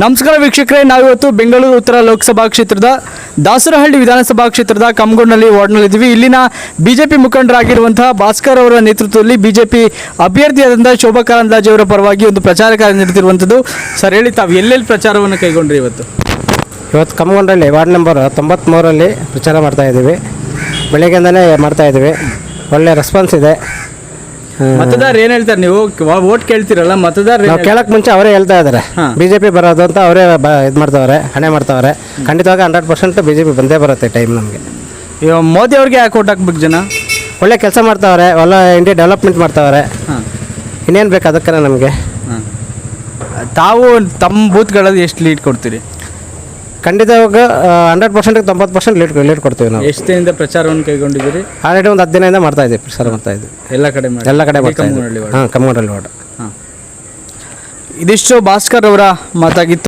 ನಮಸ್ಕಾರ ವೀಕ್ಷಕರೇ, ನಾವಿವತ್ತು ಬೆಂಗಳೂರು ಉತ್ತರ ಲೋಕಸಭಾ ಕ್ಷೇತ್ರದ ದಾಸರಹಳ್ಳಿ ವಿಧಾನಸಭಾ ಕ್ಷೇತ್ರದ ಕಮಗೊಂಡಲ್ಲಿ ವಾರ್ಡ್ನಲ್ಲಿದ್ದೀವಿ. ಇಲ್ಲಿನ ಬಿಜೆಪಿ ಮುಖಂಡರಾಗಿರುವಂತಹ ಭಾಸ್ಕರ್ ಅವರ ನೇತೃತ್ವದಲ್ಲಿ ಬಿಜೆಪಿ ಅಭ್ಯರ್ಥಿಯಾದಂತಹ ಶೋಭಾ ಕಾರಂದ್ಲಾಜೆ ಅವರ ಪರವಾಗಿ ಒಂದು ಪ್ರಚಾರ ಕಾರ್ಯ ನಡೆದಿರುವಂಥದ್ದು ಸರ್, ಹೇಳಿ ತಾವು ಎಲ್ಲೆಲ್ಲಿ ಪ್ರಚಾರವನ್ನು ಕೈಗೊಂಡ್ರಿ ಇವತ್ತು? ಇವತ್ತು ಕಮಗೊಂಡಲ್ಲಿ ವಾರ್ಡ್ ನಂಬರ್ ತೊಂಬತ್ತ್ಮೂರಲ್ಲಿ ಪ್ರಚಾರ ಮಾಡ್ತಾ ಇದ್ದೀವಿ. ಬೆಳಗ್ಗೆಯಿಂದಲೇ ಮಾಡ್ತಾ ಇದ್ದೀವಿ. ಒಳ್ಳೆಯ ರೆಸ್ಪಾನ್ಸ್ ಇದೆ. ಮತದಾರ ಏನ್ ಹೇಳ್ತಾರೆ ನೀವು? ವೋಟ್ ಕೇಳ್ತಿರಲ್ಲ ಮತದಾರ ನಾವು ಕೇಳಕ್ಕೆ ಮುಂಚೆ ಅವರೇ ಹೇಳ್ತಾ ಇದ್ದಾರೆ ಬಿಜೆಪಿ ಬರೋದು ಅಂತ ಅವರೇ ಇದು ಮಾಡ್ತಾವ್ರೆ ಹಣೆ ಮಾಡ್ತಾವ್ರೆ. ಖಂಡಿತವಾಗಿ ಹಂಡ್ರೆಡ್ ಪರ್ಸೆಂಟ್ ಬಿಜೆಪಿ ಬಂದೇ ಬರುತ್ತೆ ಟೈಮ್ ನಮಗೆ. ಮೋದಿ ಅವ್ರಿಗೆ ಯಾಕೆ ಓಟ್ ಹಾಕ್ಬೇಕು ಜನ? ಒಳ್ಳೆ ಕೆಲಸ ಮಾಡ್ತಾವ್ರೆ ಒಳ್ಳೆ ಇಂಡಿಯಾ ಡೆವಲಪ್ಮೆಂಟ್ ಮಾಡ್ತಾವ್ರೆ. ಇನ್ನೇನು ಬೇಕು ಅದಕ್ಕೆ ನಮಗೆ. ತಾವು ತಮ್ಮ ಬೂತ್ಗಳಲ್ಲಿ ಎಷ್ಟು ಲೀಡ್ ಕೊಡ್ತೀರಿ? ಖಂಡಿತವಾಗ ಹಂಡ್ರೆಡ್ ಪರ್ಸೆಂಟ್ ತೊಂಬತ್ತು ಪರ್ಸೆಂಟ್ ಲೇಟ್ ಲೇಟ್ ಕೊಡ್ತೀವಿ ನಾವು. ಎಷ್ಟು ದಿನದಿಂದ ಪ್ರಚಾರವನ್ನು ಕೈಗೊಂಡಿದ್ದೀರಿ? ಆಲ್ರೆಡಿ ಒಂದು ಹತ್ತು ದಿನದಿಂದ ಮಾಡ್ತಾ ಇದ್ದೀವಿ ಪ್ರಚಾರ ಮಾಡ್ತಾ ಇದ್ದೀವಿ. ಎಲ್ಲ ಕಡೆ ಮಾಡಿ. ಎಲ್ಲ ಕಡೆ ಕಮ್ಮನಹಳ್ಳಿ ಇದ್ದೀವಿ. ವಾರ್ಡ್. ಹಾಂ ವಾರ್ಡ್. ಇದಿಷ್ಟು ಭಾಸ್ಕರ್ ಅವರ ಮಾತಾಗಿತ್ತು.